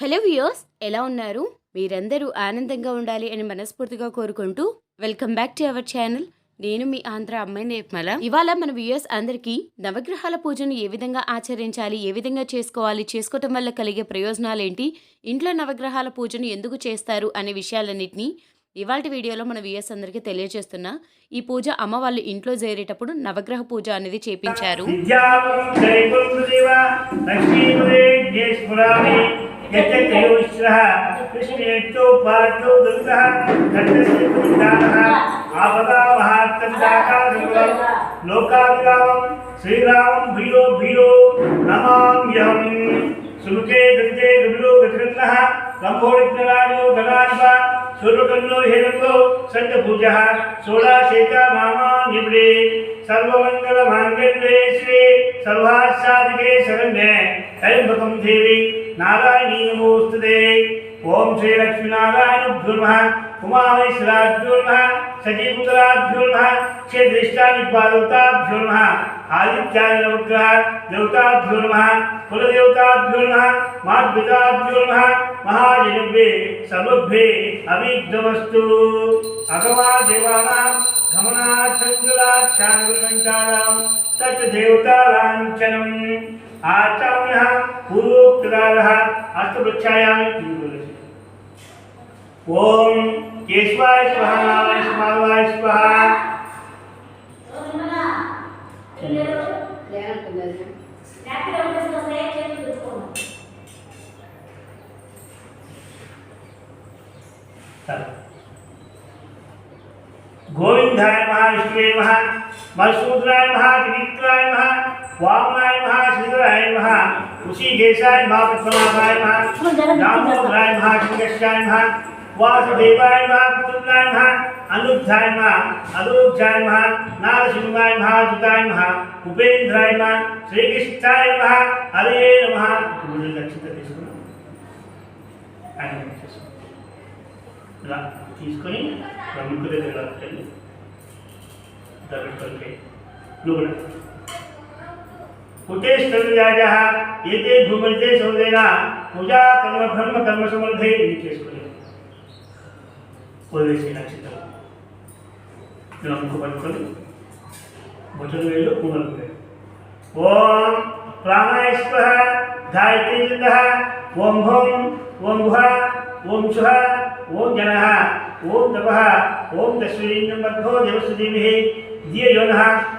Hello viewers ఎలా ఉన్నారు? మీరందరూ ఆనందంగా ఉండాలి అని మనస్ఫూర్తిగా కోరుకుంటూ welcome back to our channel. నేను మీ ఆంధ్ర అమ్మాయి నేర్మల. ఇవాళ మన వ్యూయర్స్ అందరికీ నవగ్రహాల పూజను ఏ విధంగా ఆచరించాలి ఏ విధంగా చేసుకోవాలి చేసుకోవటం వల్ల కలిగే ప్రయోజనాలు ఏంటి ఇంట్లో నవగ్రహాల పూజను ఎందుకు చేస్తారు అనే విషయాలన్నింటినీ ఇవాళ వీడియోలో మన వ్యూయర్స్ అందరికీ తెలియజేస్తున్నా. ఈ పూజ అమ్మ వాళ్ళు ఇంట్లో చేరేటప్పుడు నవగ్రహ పూజ అనేది చేపించారు. यतत्रयोश्वः कृष्णेत्योपार्थौ दुर्गः। घटस्य पुरुषाणः आपदा महात्मदाकाशकुलं लोकाभिरामं श्रीरामं भीयो भीयो। नमाम्यहं सुमुखे दन्ते गभिलो गतिरन्नः लम्भोडिग्नराजो धनाजिव सूर्यकन्नो हिरण्यो सङ्गभुजः सोलाशेखा मामा निबडे सर्वमङ्गलमाङ्गल्ये श्री। सर्वासादिके शरण्ये। कलिमृतं देवी नारायणी नमोस्तुते ओम श्री लक्ष्मीनारायणभ्यो नमः। उमामहेश्वराभ्यो नमः। सजीपुत्राभ्यो नमः। क्षेत्रिष्टानिपादवताभ्यो नमः। आदित्यादि नवग्रह देवताभ्यो नमः। कुलदेवताभ्यो नमः। मातृपिताभ्यो नमः। महाजनभ्ये सर्वभ्ये अभिग्धमस्तु अगमा देवानां गमनात् सञ्जुलात् तत् देवतालाञ्छनम् आचार्य पूर्वोक्तदारः अष्टवृक्षायां ओम केशवाय स्वाहा नारायण स्वाहाय स्वाहा गोविंदाय महाविष्णुवे महा मधुसूद्राय महा त्रिविक्राय महा మధుసూదనాయ మహా త్రివిక్రాయ మహ వామనాయ మహా శ్రీధరాయ మహ ఋషికేశాయ మహా పద్మనాభాయ మహ దామోదరాయ మహా శంకర్షాయ మహ వాసుదేవాయ మహా పుత్రులాయ మహ అనుద్ధాయ మహ అనురుద్ధాయ మహ నారసింహాయ మహ జుతాయ మహ ఉపేంద్రాయ మహ శ్రీకృష్ణాయ మహ హరే నమః ఇప్పుడు లక్షిత తీసుకున్నాం ఆయన చేసుకున్నాం ఇలా తీసుకొని ప్రముఖ దగ్గర कुटेश्वरव्याजः एते भूमन्ते शौदेन पूजा कर्म ब्रह्म कर्म समर्थे निकेश्वरे ओवेसी नक्षत्र हमको पढ़कर भजन वेलो पुनः वे ओम प्राणायस्वः धायते जितः ओम भम ओम भा ओम सुह ओम जनः ओम तपः ओम तस्वीरिन्द्रमद्भो देवसुदिभिः दिय योनः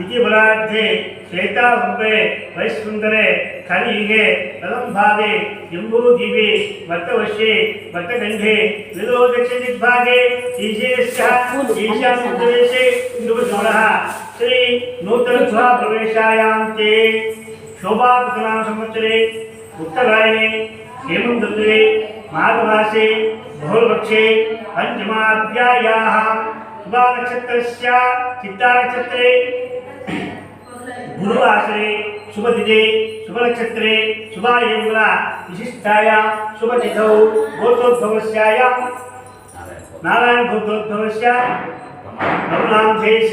इति बलाद्ये श्वेतारूपे वैसुन्दरे कलियुगे प्रलम्भादे जम्बूदिवे वर्तवश्ये वर्तगण्डे विलो दक्षिणदिग्भागे ईशेयस्याः ईशान्यप्रदेशे इन्द्रपशोणः श्रीनूतनस्वप्रवेशायां ते शोभाकृतनाम संवत्सरे उत्तरायणे हेमन्तत्वे माघमासे बहुलपक्षे पञ्चमाभ्यायाः शुभानक्षत्रस्य, चित्तानक्षत्रे గురువాసరే శుభతిథే శుభనక్షత్రే శుభాయుగుల విశిష్టాయ శుభతిథౌ గోత్రోద్భవస్యాయ నారాయణ గోత్రోద్భవస్య నవలాంధేశ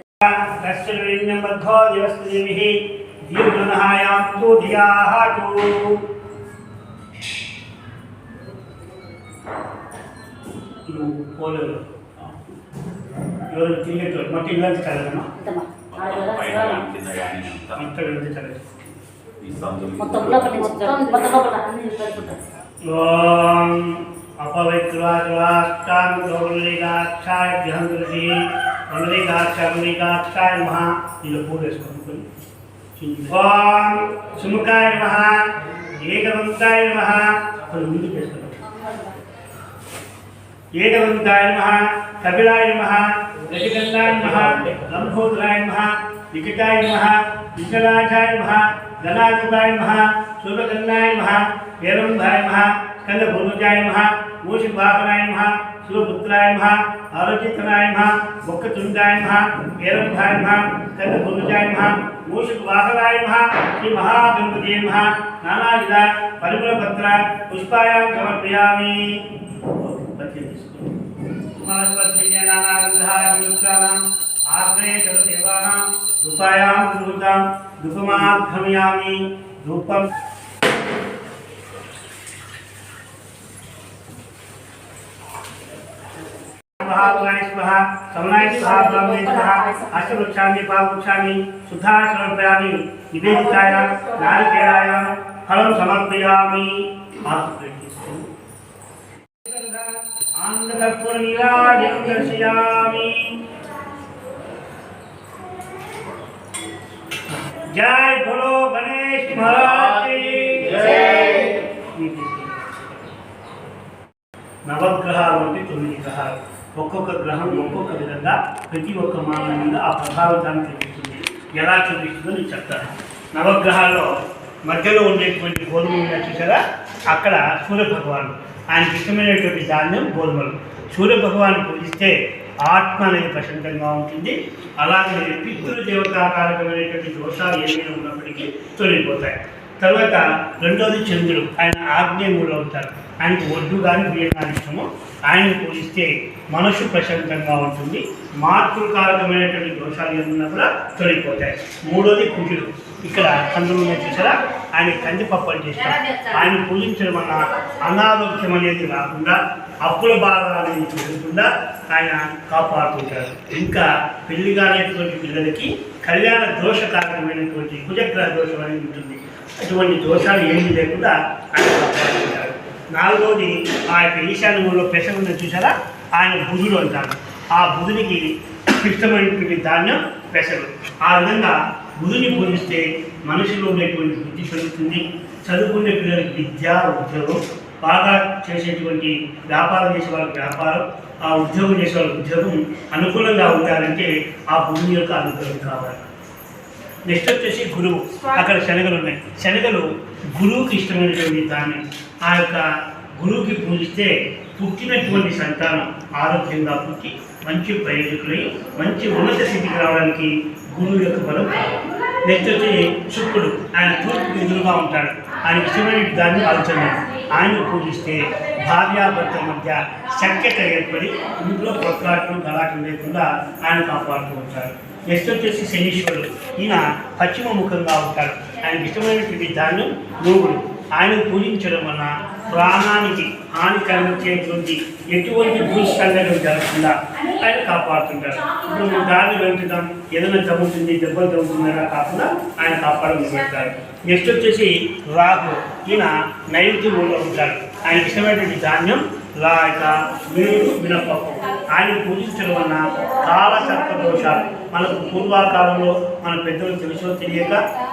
तस्योन्यबद्धो दिवस्तिभिः दीर्घनहायां तु धियाः तु। పోలేదు ఎవరు తిరిగేటోళ్ళు మట్టి ఇళ్ళంచి చదవమ్మా మట్టి ఇళ్ళంచి చదవదు ఓం అపవిత్రాష్టాంగౌలిగాక్షాభ్యంతుడి గౌరలిగాక్షాయ జహందృతి గౌరలిగాక్ష గౌరలిగాక్షాయ మహా ఇలా పూలు వేసుకోండి ఓం సుముఖాయ నమః ఏకవంతాయ నమః కొన్ని ముందుకు వేసుకోండి ఏకవంతాయ నమః కపిలాయ నమః రజగంధాయ నమః లంబోదరాయ నమః వికటాయ నమః వికలాఠాయ నమః గణాధిపాయ నమః సూర్యగంధాయ నమః ఏరంధాయ నమః స్కందభూర్వజాయ నమః मूषिवाहनाय नमः, शिवपुत्राय नमः आरोग्यतनाय नमः मुखचुण्डाय नमः केरम्भाय नमः कन्दभुजाय नमः मूषिकवाहनाय नमः, श्रीमहागणपतये नमः, नानाविध परिमलपत्र, पुष्पायां समर्पयामि। आश्रये देवानां धूपायां धूपमाभ्रमयामि धूपं स्वाहा, पुराणी समनाय स्वाहा, ब्रह्मणे स्वाहा अस्य वृक्षामि पावृक्षामि समर्पयामि निवेदिताय, नारिकेलाय फलं समर्पयामि। आनन्दकर्पूरनीलाजं जय बोलो गणेश महाराज की जय। नवग्रह आरोपित उन्होंने कहा ఒక్కొక్క గ్రహం ఒక్కొక్క విధంగా ప్రతి ఒక్క మానవ మీద ఆ ప్రభావితాన్ని చూపిస్తుంది. ఎలా చూపిస్తుందో నేను చెప్తాను. నవగ్రహాల్లో మధ్యలో ఉండేటువంటి గోధుమ చూసారా? అక్కడ సూర్యభగవాను ఆయనకి ఇష్టమైనటువంటి ధాన్యం గోధుమలు. సూర్య పూజిస్తే ఆత్మ అనేది ప్రశాంతంగా ఉంటుంది. అలాగే పితృదేవతాకారకమైనటువంటి దోషాలు ఏమైనా ఉన్నప్పటికీ తొలగిపోతాయి. తర్వాత రెండోది చంద్రుడు. ఆయన ఆగ్నేయములు అవుతారు ఆయనకు ఒడ్డు కానీ బియ్యం కానీ ఇష్టము. ఆయన పూజిస్తే మనసు ప్రశాంతంగా ఉంటుంది. మాతృకారకమైనటువంటి దోషాలు ఏమన్నా కూడా తొలగిపోతాయి. మూడోది కుజుడు. ఇక్కడ కందులు చూసారా? ఆయన కంది అని చేస్తారు. ఆయన పూజించడం వల్ల అనారోగ్యం అనేది రాకుండా అప్పుల బాధ అనేది ఆయన కాపాడుతుంటారు ఇంకా పెళ్ళి కానిటువంటి పిల్లలకి కళ్యాణ దోషకారకమైనటువంటి కుజగ్రహ దోషం అనేది ఉంటుంది. అటువంటి దోషాలు ఏమీ లేకుండా ఆయన కాపాడుతుంటారు నాలుగోది ఆ యొక్క ఈశాన్యంలో పెసర చూసారా? ఆయన బుధుడు అంటారు. ఆ బుధునికి ఇష్టమైనటువంటి ధాన్యం పెసరు ఆ విధంగా గురుని పూజిస్తే మనిషిలో ఉండేటువంటి బుద్ధి పెరుగుతుంది చదువుకునే పిల్లలకి విద్య ఉద్యోగం బాగా చేసేటువంటి వ్యాపారం చేసే వాళ్ళకి వ్యాపారం ఆ ఉద్యోగం చేసే వాళ్ళకి ఉద్యోగం అనుకూలంగా ఉండాలంటే ఆ భూమి యొక్క అనుకూలం కావాలి. నెక్స్ట్ వచ్చేసి గురువు. అక్కడ శనగలు ఉన్నాయి. శనగలు గురువుకి ఇష్టమైనటువంటి దాన్ని ఆ యొక్క గురువుకి పూజిస్తే పుట్టినటువంటి సంతానం ఆరోగ్యంగా పుట్టి మంచి ప్రయోజకులై మంచి ఉన్నత స్థితికి రావడానికి గురువు యొక్క బలం కావాలి. నెక్స్ట్ వచ్చి శుక్రుడు. ఆయన తూర్పు ఎదురుగా ఉంటాడు. ఆయన శివుడి దాన్ని ఆలోచన ఆయన పూజిస్తే భార్యాభర్తల మధ్య సఖ్యత ఏర్పడి ఇంట్లో కొట్లాటం గలాటం లేకుండా ఆయన కాపాడుతూ ఉంటారు నెక్స్ట్ వచ్చేసి శనీశ్వరుడు. ఈయన పశ్చిమ ముఖంగా ఉంటాడు. ఆయనకి ఇష్టమైనటువంటి ధాన్యం నువ్వులు ఆయన పూజించడం వలన ప్రాణానికి హాని కలిగించేటువంటి ఎటువంటి భూస్కందనం జరగకుండా ఆయన కాపాడుతుంటారు. ఇప్పుడు మనం దారిని వెళ్తున్నాం ఏదైనా జరుగుతుంది దెబ్బలు తగ్గుతుందనా కాకుండా ఆయన కాపాడడం పెడతారు నెక్స్ట్ వచ్చేసి రాహు. ఈయన నైరుత్యంలో ఉంటాడు. ఆయనకి ఇష్టమైనటువంటి ధాన్యం లాక మీరు మినపప్పు. ఆయన పూజించడం వలన కాల దోషాలు. మనకు పూర్వకాలంలో మన పెద్దలు తెలుసో తెలియక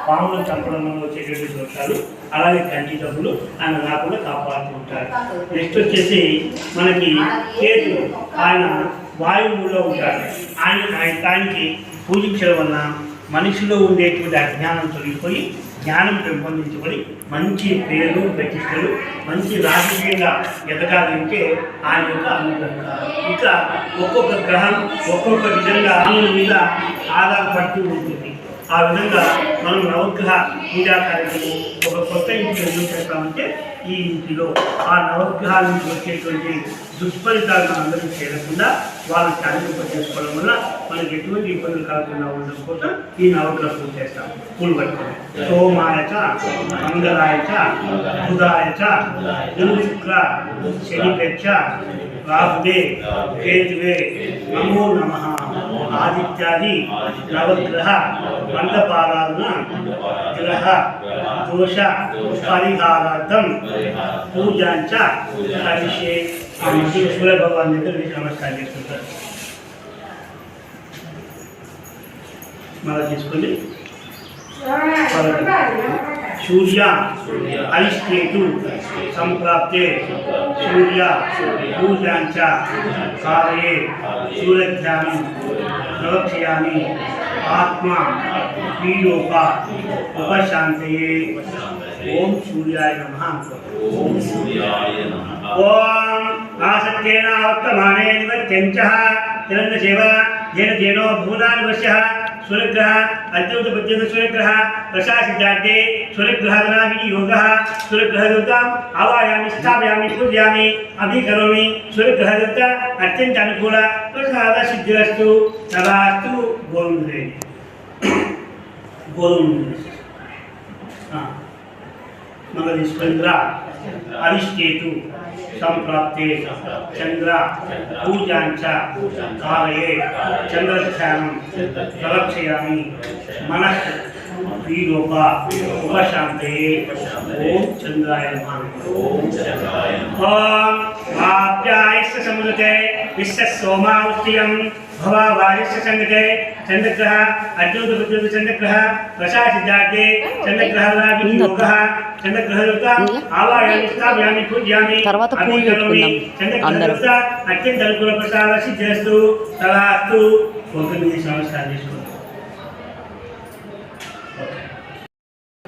పాములు చంపడం వల్ల వచ్చేటువంటి దోషాలు. అలాగే కంటి డబ్బులు ఆయన రాకుండా కాపాడుతూ ఉంటారు. నెక్స్ట్ వచ్చేసి మనకి కేతు ఆయన వాయువులో ఉంటాడు ఆయన ఆయన ఆయనకి పూజించడం వలన మనిషిలో ఉండేటువంటి అజ్ఞానం తొలగిపోయి జ్ఞానం పెంపొందించబడి మంచి పేరు ప్రతిష్టలు మంచి రాజకీయంగా ఎదగాలి అంటే ఆయన యొక్క అనుగ్రహం. ఇట్లా ఒక్కొక్క గ్రహం ఒక్కొక్క విధంగా ఆయన మీద ఆధారపడుతూ ఉంటుంది. ఆ విధంగా మనం నవగ్రహ పూజా కార్యక్రమం ఒక కొత్త ఇంటిని ఎందుకు చేస్తామంటే ఈ ఇంటిలో ఆ నవగ్రహాల నుంచి వచ్చేటువంటి దుష్ఫలితాలు అందరికీ చేయకుండా వాళ్ళని శాంతింప చేసుకోవడం వల్ల మనకి ఎటువంటి ఇబ్బందులు కాకుండా ఉండడం కోసం ఈ నవగ్రహ పూజ చేస్తాం. పూలు పట్టుకొని సోమాయ చ శుక్ర శనిపెచ్చ రాహువే కేతువే నమో నమ ఆదిత్యాది నవగ్రహ మండపారాధన గ్రహ దోష పరిహారార్థం పూజాంచ కలిసే సూర్య భగవాన్ దగ్గర వీరికి నమస్కారం చేసుకుంటారు మళ్ళీ తీసుకోండి सूर्य अरिष्टेतु संप्राप्ते सूर्य पूजांचा कार्ये सूरध्यामि प्रवक्षयामि आत्मा पीडोपा उपशांतये ओम सूर्याय नमः ओम सूर्याय नमः ओम आसक्तेन उत्तमाने निवर्त्यञ्चः सेवा येन जेनो भूतानि वश्यः स्वरग्रह अत्यंत बच्चे स्वरग्रह प्रशासिताटे स्वरग्रहगणाभिः योगः स्वरग्रहदत्ताम् आवायामि, स्थापयामि, पूजयामि, अभिकरोमि स्वरग्रहदत्त अत्यन्त अनुकूल प्रसाद सिद्धिरस्तु सर्वास्तु गोविन्दे। गोविन्दे। हाँ। मगधीश्वरा अरिष्टेतु संप्राप्ते चंद्र पूजाच कालये चंद्रध्यान प्रलक्षयामी मन प्रीलोप उपशांते ओम चंद्राय नमः। ओम चंद्राय नमः। ओम वाप्याय समुदते। विश्वसोमावृत्तियं भवा वायुश्च चन्द्रके चन्द्रग्रह अर्जुनबुद्ध चन्द्रग्रह प्रशासिद्धार्थे चन्द्रग्रहयोगः चन्द्रग्रहयुक्त आवायामि पूज्यामि चन्द्रग्रहयुक्त अत्यन्तनुकूलप्रसादसिद्धिरस्तु तवास्तु ఒక నిమిషం సాధించు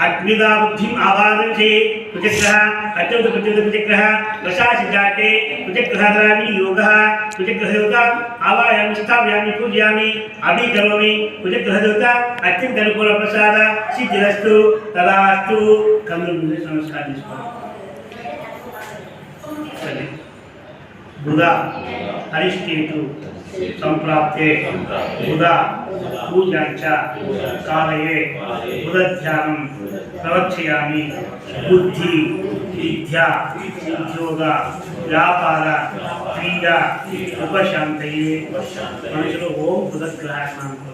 अग्निवाबुद्धिम् आवादयति कुचक्रः अत्यंत प्रत्यन्त कुचक्रः वशासि सिद्धाते कुचक्रधारामि योगः। कुचक्रदेवताम् आवायामि, स्थापयामि, पूजयामि अभि करोमि पुजग्रहदेवता अत्यंत अनुकूल प्रसाद सिद्धिरस्तु। तदास्तु। कमल कमलमुदे नमस्कार बुधा। हरिष्ठेतु। संप्राप्ते उदा पूजाञ्च कालये उदध्यानं बुद्धि विद्या उद्योग व्यापार क्रीडा उपशा मनुष्य ओम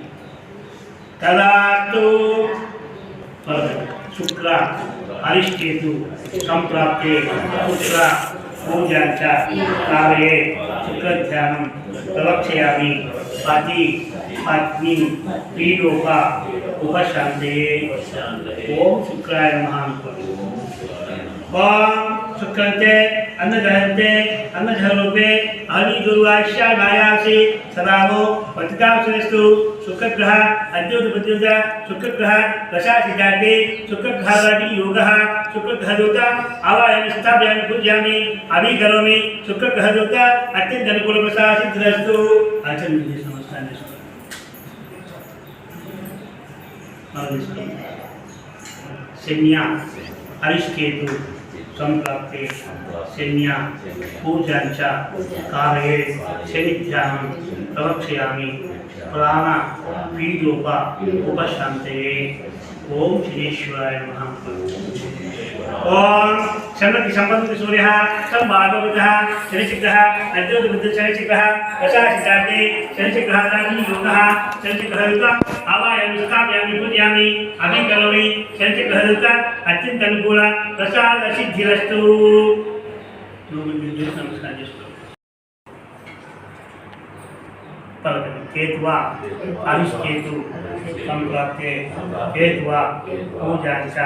तदा शुक्र शुक्ला संप्राप्ते, शुक्ला पूजाच प्रवक्षयामि। पति, पत्नी, त्रिलोका उपशान्तये ओम शुक्राय महान ओम सुकृते अन्नजहते अन्नजहरूपे हरि गुरुवाश्यागायासि सदावो पतितासुरेस्तु शुक्रग्रह अद्योतपतियुग सिद्धाते दशासि जाते शुक्रग्रहादि योगः शुक्रग्रहदूता आवाहयामि स्थापयामि, पूजयामि अभी करोमि शुक्रग्रहदूता अत्यंत अनुकूलप्रसासिद्धिरस्तु आचरण विधि संस्थान संज्ञा अरिष्केतु संप्राप्ते सेन्या पूजांच काले शनिध्यान प्रवक्षयामि। प्राण उपशांत ओम शनीश्वराय नमः। ఓం షణ్మతి సంపత్తి సూర్య సం భాగవత శనిశిగ్రహ అద్యోతి శనిశిగ్రహ దశాశితాబ్ది శనిశిగ్రహాన్ని యోగ శనిశిగ్రహయుత ఆవాయం శతాభ్యామి పూజయామి అభికరోమి శనిశిగ్రహయుత అత్యంత అనుకూల ప్రసాద నమస్కారం చేసుకోండి केतवा अरिष्केतु सम्प्राप्ते केतवा पूजाञ्च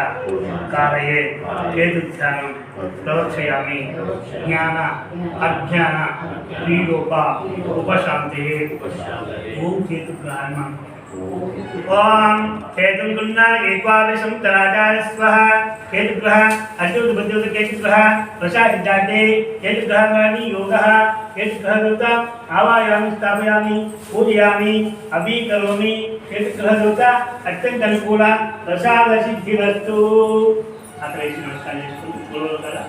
कारये, केतुध्यानं प्रवक्षयामि ज्ञान, अज्ञान त्रीलोपा उपशान्तिः। ॐ केतुग्रहणम् ॐ केतुगुण्णाय एकवादशं तराजाय स्वः केतुग्रह अद्युत बद्युत केतुग्रह प्रसादिदाते केतुग्रहवाणी योगः। ప్రసాదిద్దాతే కేతుగ్రహాన్ని యోగः కేతుగ్రహదూత ఆవాయామి స్థాపయామి పూజయామి అభీకరోమి కేతుగ్రహదూత అత్యంత అనుకూల ప్రసాద సిద్ధిరస్తు అక్కడ వేసి నమస్కారం చేసుకుంటూ గురువులు కదా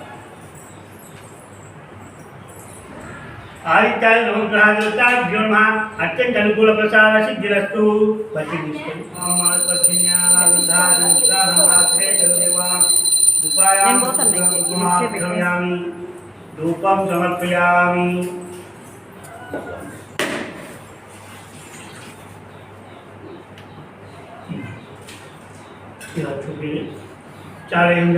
ఆదిత్యాయ నవగ్రహాదేవతాభ్యో నమః అత్యంత అనుకూల ప్రసాద సిద్ధిరస్తు పచ్చి తీసుకొని నేను रूपम समर्पयामि। चाले हम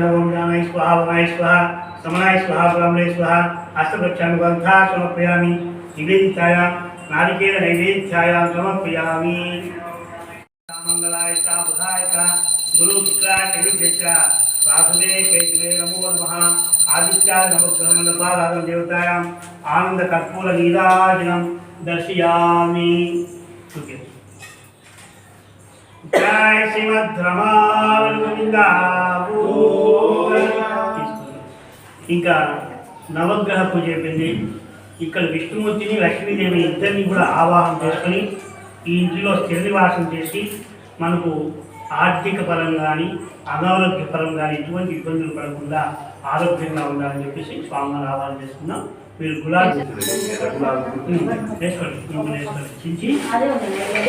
स्वाहा बनाय स्वाहा, समनाय स्वाहा, ब्राह्मणे स्वाहा अष्टवृक्षानुगंधा समर्पयामि। नारिकेल मंगलाय गुरु शुक्राय नमो नमः। ఆదిత్యాయ నమస్కారం దేవతాయాం ఆనంద కర్పూర నీరాజనం దర్శయామి జయ శ్రీమద్రమాగోవింద ఇంకా నవగ్రహ పూజ చెప్పింది ఇక్కడ విష్ణుమూర్తిని లక్ష్మీదేవి ఇద్దరిని కూడా ఆవాహం చేసుకుని ఈ ఇంటిలో స్థిర చేసి మనకు ఆర్థిక పరం కానీ అనారోగ్య ఎటువంటి ఇబ్బందులు పడకుండా ఆరోగ్యంగా ఉండాలని చెప్పేసి స్వామిని ఆవాహన చేసుకున్నాం. మీరు గులాబీ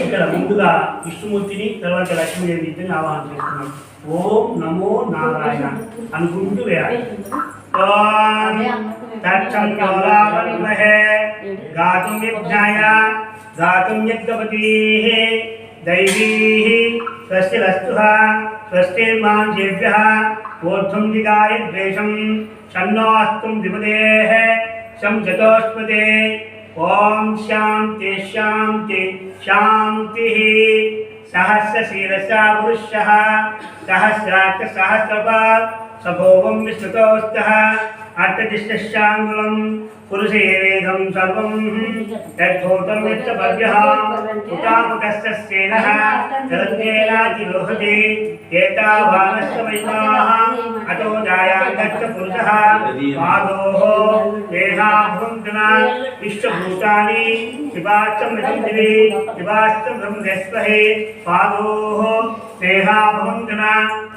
ఇక్కడ ముందుగా విష్ణుమూర్తిని తర్వాత లక్ష్మీదేవి ఇద్దరిని ఆవాహన చేస్తున్నాం ఓం నమో నారాయణ అనుకుంటూ వేయాలి. గాతుం యజ్ఞాయ గాతుం యజ్ఞపతీః దైవీः స్వస్తిరస్తుః స్వస్తిర్మాంజేభ్యः ఊర్ధ్వం ऊर्ध्वं जिगाय द्वेषं षण्णास्तुं सहस्रशीरसा पुरुषः सहस्राक्षसहस्रपात् सभोवं विश्रुतौ स्तः అర్థతిష్టశ్చాంగులం పురుషేవేదం సర్వం యథోతం యత్త భవ్యః ఉతాముకస్య సేనః జలజ్ఞేనాతి రోహతి ఏతా వానష్టమైతాః అతో జాయాంగచ్చ పురుషः పాదోః మేధాభృంగన విశ్వభూతాని శివాశ్చ మృతివి శివాశ్చ బ్రహ్మస్పహే పాదోః మేధాభృంగన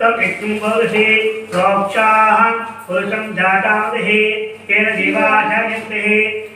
तमृत्युंगोषे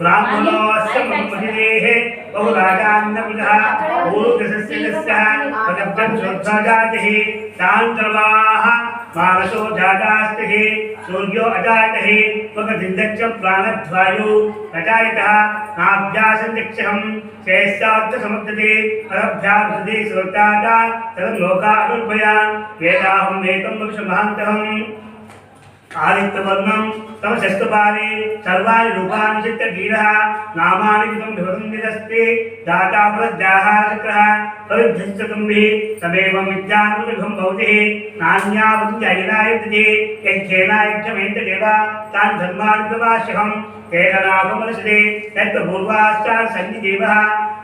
ब्राह्मणोऽस्यमुपतिदेः बहुराजान्नपुजः पूर्वकृशस्य दस्यः पदब्दं श्रद्धा जातिः तान्त्रवाः मानसो जातास्तिः सूर्यो अजातः त्वगदिन्दक्ष प्राणध्वायु अजायतः नाभ्यासन्दक्षहं श्रेष्ठार्थसमुद्रते अरभ्याभ्यते श्रोतादा तदं लोकानुर्भयान् वेदाहं वेदं वक्षमहान्तहम् आदित्यवर्णम तम षष्टपादे सर्वाणि रूपाणि चित्तधीरः नामानि कृतं विभगन्दिरस्ति दाता प्रज्ञाः शुक्रः प्रविभ्यश्च तुम्भिः तमेवं विद्यात्मविभं भवति नान्यावति अयनायति यज्ञेनायज्ञमेतदेव तान् धर्मान् प्रवास्यहं तेन नाभमनसदे यत् पूर्वाश्चान् सन्ति देवः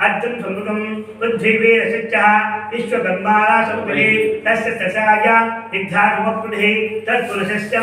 अर्थं समृतं पृथ्वीवीरसच्चः विश्वकर्माणा समुपरि तस्य ससाय विद्धानुमप्रभे तत्पुरुषस्य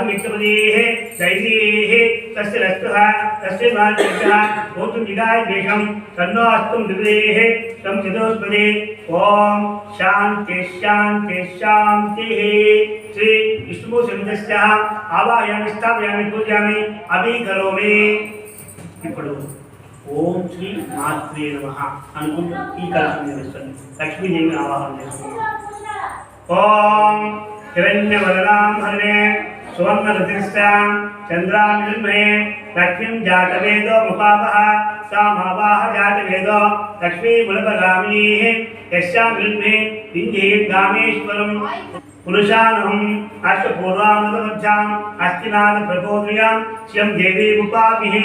राजुमिथ्याय राजुमित्रपदेः दैवीः तस्य रस्तः तस्य मार्गः भूतुं विदाय देशं तन्नो अस्तुं विदेः तं चतुष्पदे ॐ शान्ति शान्ति शान्तिः श्री विष्णुसंहितस्य आवाहयामि स्थापयामि पूजयामि अभिकरोमि ఇప్పుడు ఓం శ్రీ మాత్రే నమ అనుకుంటూ ఈ కలశం చేస్తుంది లక్ష్మీదేవిని ఆవాహన చేస్తుంది ఓం హిరణ్యవరదాం హరే सुवर्णरतिष्ठां चन्द्रामिन्मये लक्ष्मी जातवेदो मुपापः, सा मापाः जातवेदो अष्टिनाद यस्यां श्यम देवी पुरुषानुहम् अष्टपूर्वानुतमध्याम् अस्तिनाथप्रबोधयाम् श्रियं देवीमुपाभिः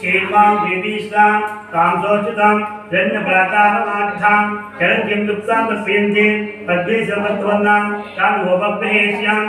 शेर्वां देवीश्रां तां शोचितां रण्यप्राकारमाढ्यां शरण्यं लुप्तां तस्यन्ते सर्वत्वनां सर्वत्वन्नां तान् गोपग्नहेश्याम्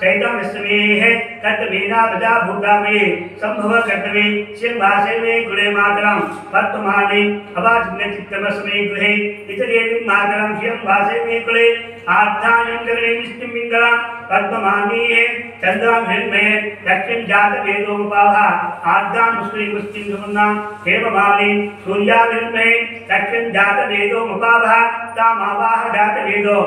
चैतन्यस्मेः कर्तमेना प्रजा भूतामे सम्भव सिंहासे मे गुणे मातरं पद्ममाने अवाचिन्नचित्तमस्मे गृहे, इतरेविं मातरं मे कुले आर्थायं गगने विष्णुं पिङ्गलां पद्ममानीये मुस्लिं सुमन्नां तामावाह जातवेदो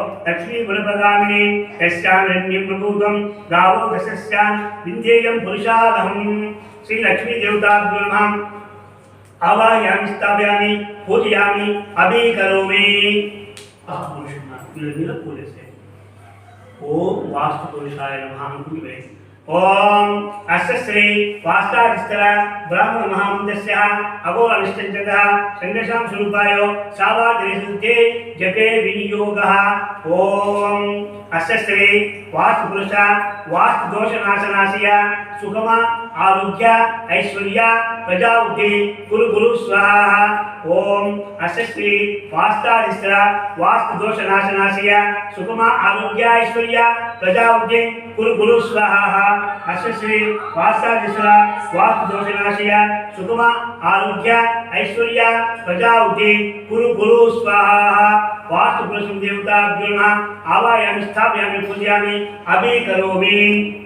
यश्चान्यं प्रभूतं गावो दशस्यान् विन्ध्येयं पुरुषादहं श्रीलक्ष्मीदेवताभ्यो नमः। आवाहयामि, स्थापयामि, पूजयामि अभी करोमि आप पुरुष पूरे से ओम वास्तु पुरुषाय नमः। अंकुर में ओम अश्री वास्तारिस्तर ब्रह्म महामुंदस्य अगोर अनिश्चंचतः संघर्षां स्वरूपायो सावाग्रिसुते जपे विनियोगः। ओम अश्री वास्तुपुरुष, वास्तुदोषनाशनाशय सुखमा आरोग्य, ऐश्वर्य, प्रजावृद्धि कुरु गुरु स्वाहा, ओम अशस्वी वास्तानिस्त्र वास्तु दोष नाशनाशय सुखमा आरोग्य, ऐश्वर्य, प्रजावृद्धि कुरु गुरु स्वाहा अशस्वी वास्तानिस्त्र वास्तु दोष नाशय सुखमा आरोग्य, ऐश्वर्य, प्रजावृद्धि कुरु गुरु स्वाहा वास्तु पुरुषम देवता आवायामि, स्थापयामि, पूजयामि, अभी करोमि।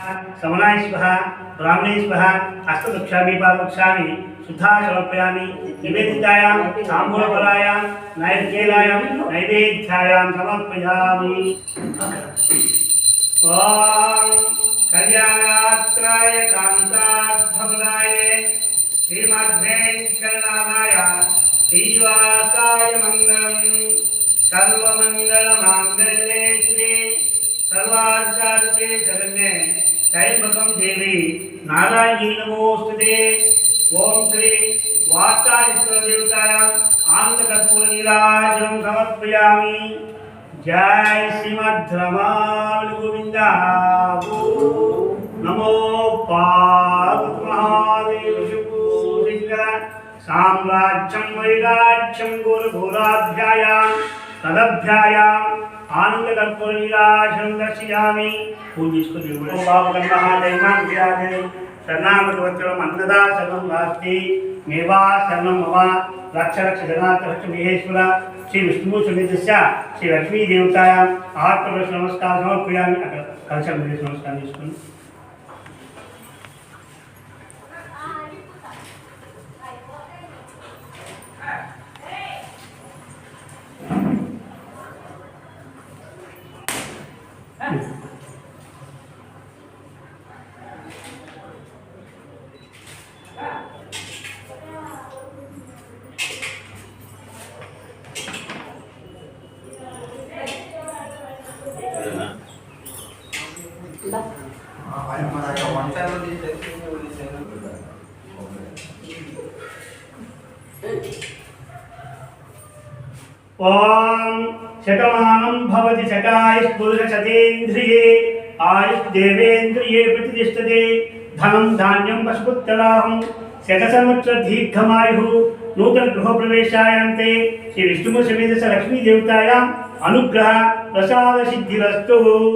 समनाय स्वः ब्राह्मणे स्वः हस्तदक्षामि पादक्षामि सुधा समर्पयामि निवेदितायां, ताम्बूलफलायां नैवेद्येलायां नैवेद्यायां समर्पयामि। ॐ कल्याणात्राय कान्ताद्भवदाय श्रीमद्वेङ्कटनाथाय श्रीनिवासाय मङ्गलम्। सर्वमङ्गलमाङ्गल्ये श्री सर्वार्चार्थे शरण्ये దైవకం దేవి. నారాయణీ నమోస్తుతే ఓం శ్రీ వార్తాదిత్వ దేవతాయాం ఆనందకర్పూర నీరాజనం సమర్పయామి. జై శ్రీమద్రమాలు గోవింద. నమో పార్వతి సామ్రాజ్యం వైరాజ్యం గురు ఘోరాధ్యాయాం. తదభ్యాయాం. ఆనందకర్పూరనీలాశం దర్శయామి పూజ చేసుకుని బాబుకర్మహాదైమాన్ని శరణామృతవత్సరం అన్నదా శరణం వాస్తి. మేవా శరణం మమ. లక్ష లక్ష జగన్నాథ మహేశ్వర. శ్రీ విష్ణు సునిదశ నమస్కారం కలిసి నమస్కారం చేసుకుని ఓం శతమానం భవతి శకాయుష్ పురుష శతేంద్రియే ఆయుష్ దేవేంద్రియే ప్రతిష్టతి ధనం ధాన్యం పశుపుత్తలాహం శత సంవత్సర దీర్ఘమాయు నూతన గృహప్రవేశాయాంతే శ్రీ విష్ణుమూర్షమేధ లక్ష్మీదేవతాయాం అనుగ్రహ ప్రసాద సిద్ధిరస్తు